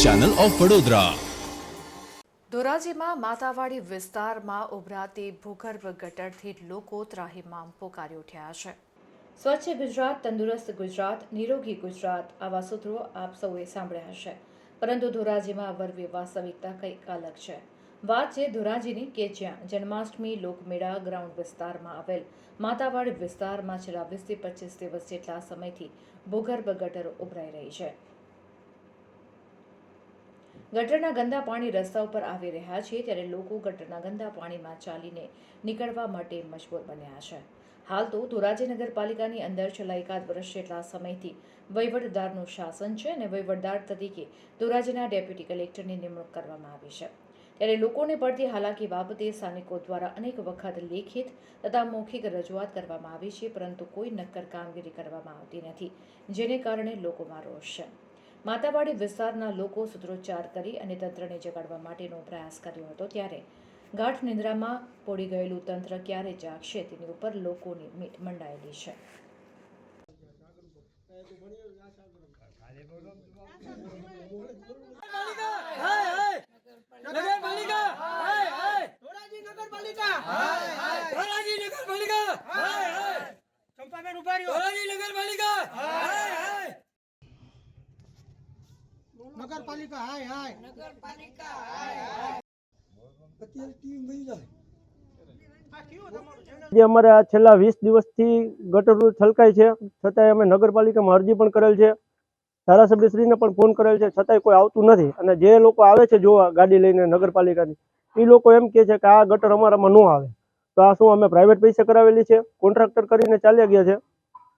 Channel of Vadodara. ધોરાજીમાં Matawadi વિસ્તારમાં ઉભરાતી ભૂગર્ભ ગટરથી લોકો ત્રાહિમામ પોકારી ઉઠ્યા છે. સ્વચ્છ ગુજરાત, તંદુરસ્ત ગુજરાત, નિરોગી ગુજરાત, આવા સૂત્રો આપ સૌએ સાંભળ્યા હશે. પરંતુ ધોરાજીમાં વરવી વાસ્તવિકતા કંઈક અલગ છે. વાત છે ધોરાજીની કે જ્યાં જન્માષ્ટમી લોકમેળા ગ્રાઉન્ડ વિસ્તારમાં આવેલ. માતાવાડી વિસ્તારમાં છેલ્લા વીસથી પચીસ દિવસ જેટલા સમયથી ભૂગર્ભ ગટરો ઉભરાઈ રહી છે. ગટરના ગંદા પાણી રસ્તા ઉપર આવી રહ્યા છે ત્યારે લોકો ગટરના ગંદા પાણીમાં ચાલીને નીકળવા માટે મજબૂર બન્યા છે. હાલ તો ધોરાજી નગરપાલિકાની અંદર છેલ્લા એકાદ વર્ષ જેટલા સમયથી વહીવટદારનું શાસન છે અને વહીવટદાર તરીકે ધોરાજીના ડેપ્યુટી કલેક્ટરની નિમણૂક કરવામાં આવી છે. ત્યારે લોકોને પડતી હાલાકી બાબતે સ્થાનિકો દ્વારા અનેક વખત લેખિત તથા મૌખિક રજૂઆત કરવામાં આવી છે, પરંતુ કોઈ નક્કર કામગીરી કરવામાં આવતી નથી, જેને કારણે લોકોમાં રોષ છે. માતાવાડી વિસ્તારના લોકો સૂત્રોચ્ચાર કરી અને તંત્રને જગાડવા માટેનો પ્રયાસ કર્યો હતો ત્યારે ગાઠ નિંદ્રામાં પોડી ગયેલું તંત્ર ક્યારે જાગશે તેની ઉપર લોકોની મીટ મંડાયેલી છે. ચંપાબેન ઊભા રહ્યો નગરપાલિકા! નગરપાલિકા હાય હાય. નગરપાલિકા હાય હાય. અત્યારે મળી જાય. જે અમારે આ છેલ્લા વીસ દિવસથી ગટર છલકાય છે છતાંય અમે નગરપાલિકામાં અરજી પણ કરેલ છે. ધારાસભ્યશ્રીને પણ ફોન કરેલ છે છતાંય કોઈ આવતું નથી. અને જે લોકો આવે છે જોવા ગાડી લઈને નગરપાલિકાની એ લોકો એમ કહે છે કે આ ગટર અમારામાં ન આવે. તો આ શું અમે પ્રાઇવેટ પૈસે કરાવેલી છે? કોન્ટ્રાક્ટર કરીને ચાલ્યા ગયા છે?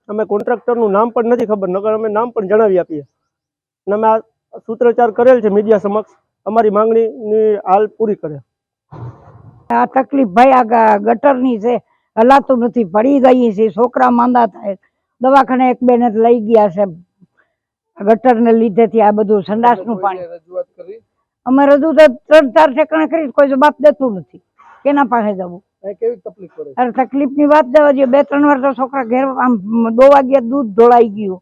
અમે કોન્ટ્રાક્ટરનું નામ પણ નથી ખબર નગર અમે નામ પણ જણાવી આપીએ. અને અમે આ સૂત્રોચ્ચાર કરેલ છે મીડિયા સમક્ષ. અમારી માંગણીની હાલ પૂરી કરે. આ તકલીફ ભાઈ આ ગટરની છે હલાતું નથી પડી ગઈ છે છોકરા માંદા થાય. દવાખાને એક બેને લઈ ગયા છે. આ ગટરને લીધેથી આ બધું સંડાસનું પાણી. અમે રજૂ તો ત્રણ ચાર ઠેકાણે કરી કોઈ જવાબ દેતું નથી. કેના પાસે જવું? કેવી તકલીફ પડે? અરે તકલીફની વાત જવા જોઈએ બે ત્રણ વાર તો છોકરા ઘેર આમ દોવા ગયા દૂધ ઢોળાઈ ગયું.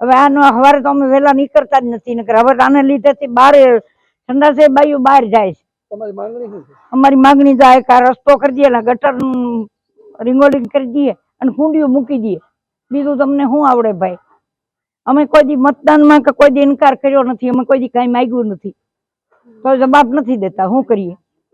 હવે આનો હવારે તો અમે વહેલા નીકળતા જ નથી નકર હવે આને લીધેથી બહાર સંડાસે બાયું બહાર જાય છે. અમારી માંગણી જાય કે રસ્તો કરી દઈએ ગટર રિંગોલિંગ કરી દઈએ અને કુંડીઓ મૂકી દઈએ. બીજું તમને શું આવડે ભાઈ? અમે કોઈ દી મતદાનમાં કે કોઈ દી ઇનકાર કર્યો નથી અમે કોઈ દી કાંઈ માંગ્યું નથી. તો જવાબ નથી દેતા શું કરીએ?